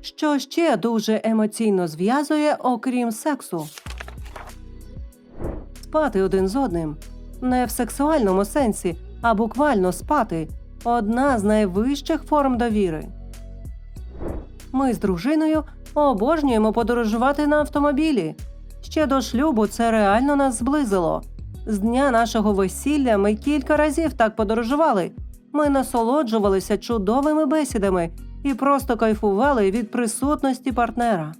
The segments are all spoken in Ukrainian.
Що ще дуже емоційно зв'язує, окрім сексу? Спати один з одним. Не в сексуальному сенсі, а буквально спати одна з найвищих форм довіри. Ми з дружиною обожнюємо подорожувати на автомобілі. Ще до шлюбу це реально нас зблизило. З дня нашого весілля ми кілька разів так подорожували. Ми насолоджувалися чудовими бесідами і просто кайфували від присутності партнера.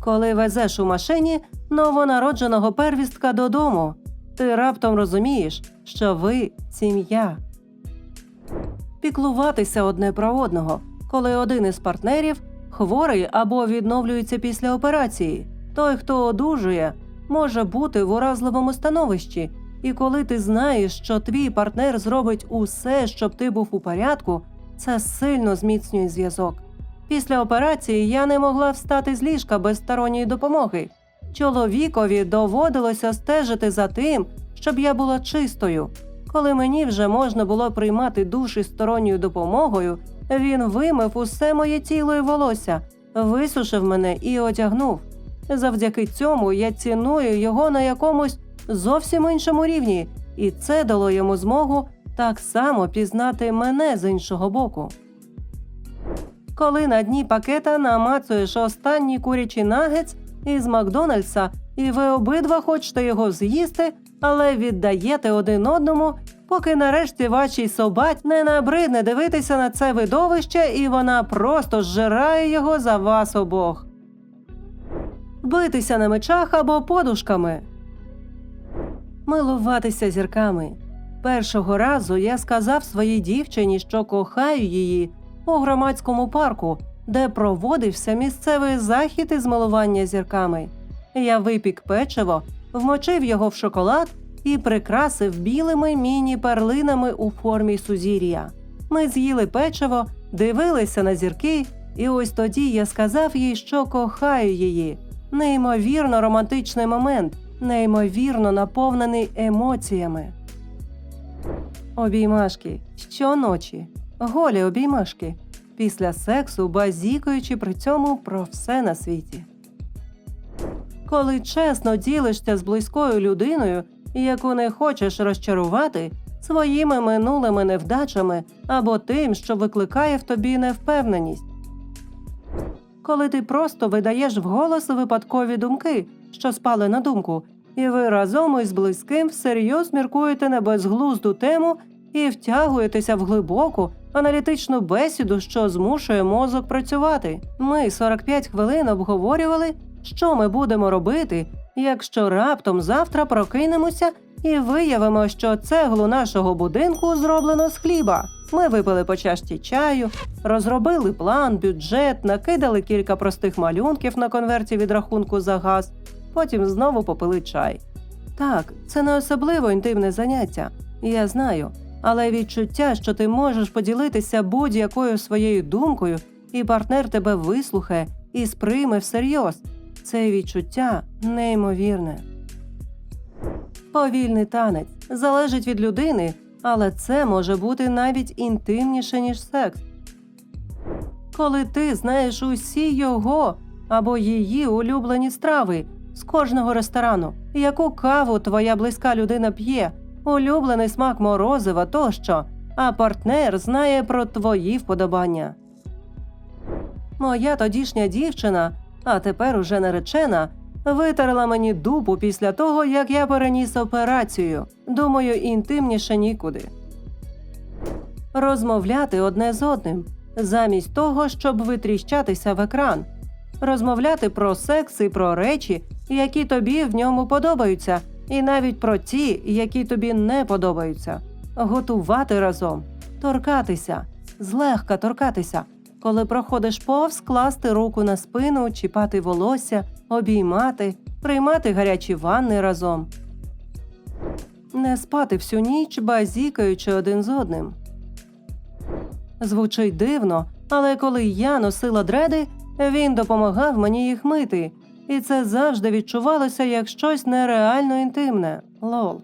Коли везеш у машині новонародженого первістка додому, ти раптом розумієш, що ви сім'я. Піклуватися одне про одного, коли один із партнерів хворий або відновлюється після операції. Той, хто одужує, може бути в уразливому становищі, і коли ти знаєш, що твій партнер зробить усе, щоб ти був у порядку, це сильно зміцнює зв'язок. Після операції я не могла встати з ліжка без сторонньої допомоги. Чоловікові доводилося стежити за тим, щоб я була чистою. Коли мені вже можна було приймати душ із сторонньою допомогою, він вимив усе моє тіло і волосся, висушив мене і одягнув. Завдяки цьому я ціную його на якомусь зовсім іншому рівні, і це дало йому змогу так само пізнати мене з іншого боку. Коли на дні пакета намацуєш останній курячий нагець із Макдональдса, і ви обидва хочете його з'їсти, але віддаєте один одному, поки нарешті вашій собаці не набридне дивитися на це видовище, і вона просто зжирає його за вас обох. Битися на мечах або подушками. Милуватися зірками. Першого разу я сказав своїй дівчині, що кохаю її у громадському парку, де проводився місцевий захід із милування зірками. Я випік печиво, вмочив його в шоколад і прикрасив білими міні-перлинами у формі сузір'я. Ми з'їли печиво, дивилися на зірки, і ось тоді я сказав їй, що кохаю її. Неймовірно романтичний момент, неймовірно наповнений емоціями. Обіймашки щоночі, голі обіймашки, після сексу базікаючи при цьому про все на світі. Коли чесно ділишся з близькою людиною, яку не хочеш розчарувати своїми минулими невдачами або тим, що викликає в тобі невпевненість. Коли ти просто видаєш вголос випадкові думки, що спали на думку, і ви разом із близьким всерйоз міркуєте на безглузду тему і втягуєтеся в глибоку аналітичну бесіду, що змушує мозок працювати. Ми 45 хвилин обговорювали, що ми будемо робити, якщо раптом завтра прокинемося і виявимо, що цеглу нашого будинку зроблено з хліба. Ми випили по чашці чаю, розробили план, бюджет, накидали кілька простих малюнків на конверті від рахунку за газ, потім знову попили чай. Так, це не особливо інтимне заняття, я знаю, але відчуття, що ти можеш поділитися будь-якою своєю думкою, і партнер тебе вислухає і сприйме всерйоз. Це відчуття неймовірне. Повільний танець залежить від людини, але це може бути навіть інтимніше, ніж секс. Коли ти знаєш усі його або її улюблені страви з кожного ресторану, яку каву твоя близька людина п'є, улюблений смак морозива тощо, а партнер знає про твої вподобання. Моя тодішня дівчина, а тепер уже наречена, витерла мені дупу після того, як я переніс операцію. Думаю, інтимніше нікуди. Розмовляти одне з одним, замість того, щоб витріщатися в екран. Розмовляти про секс і про речі, які тобі в ньому подобаються, і навіть про ті, які тобі не подобаються. Готувати разом, торкатися, злегка торкатися. Коли проходиш повз, класти руку на спину, чіпати волосся, обіймати, приймати гарячі ванни разом. Не спати всю ніч, базікаючи один з одним. Звучить дивно, але коли я носила дреди, він допомагав мені їх мити, і це завжди відчувалося як щось нереально інтимне. Лол.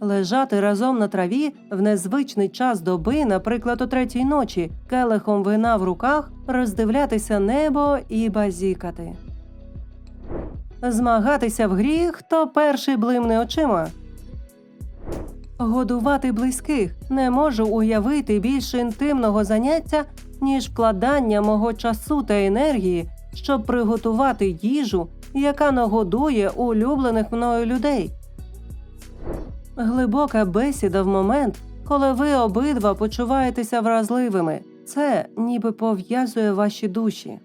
Лежати разом на траві в незвичний час доби, наприклад, о третій ночі, келихом вина в руках, роздивлятися небо і базікати. Змагатися в грі, хто перший блимне очима. Годувати близьких не можу уявити більш інтимного заняття, ніж вкладання мого часу та енергії, щоб приготувати їжу, яка нагодує улюблених мною людей. Глибока бесіда в момент, коли ви обидва почуваєтеся вразливими. Це ніби пов'язує ваші душі.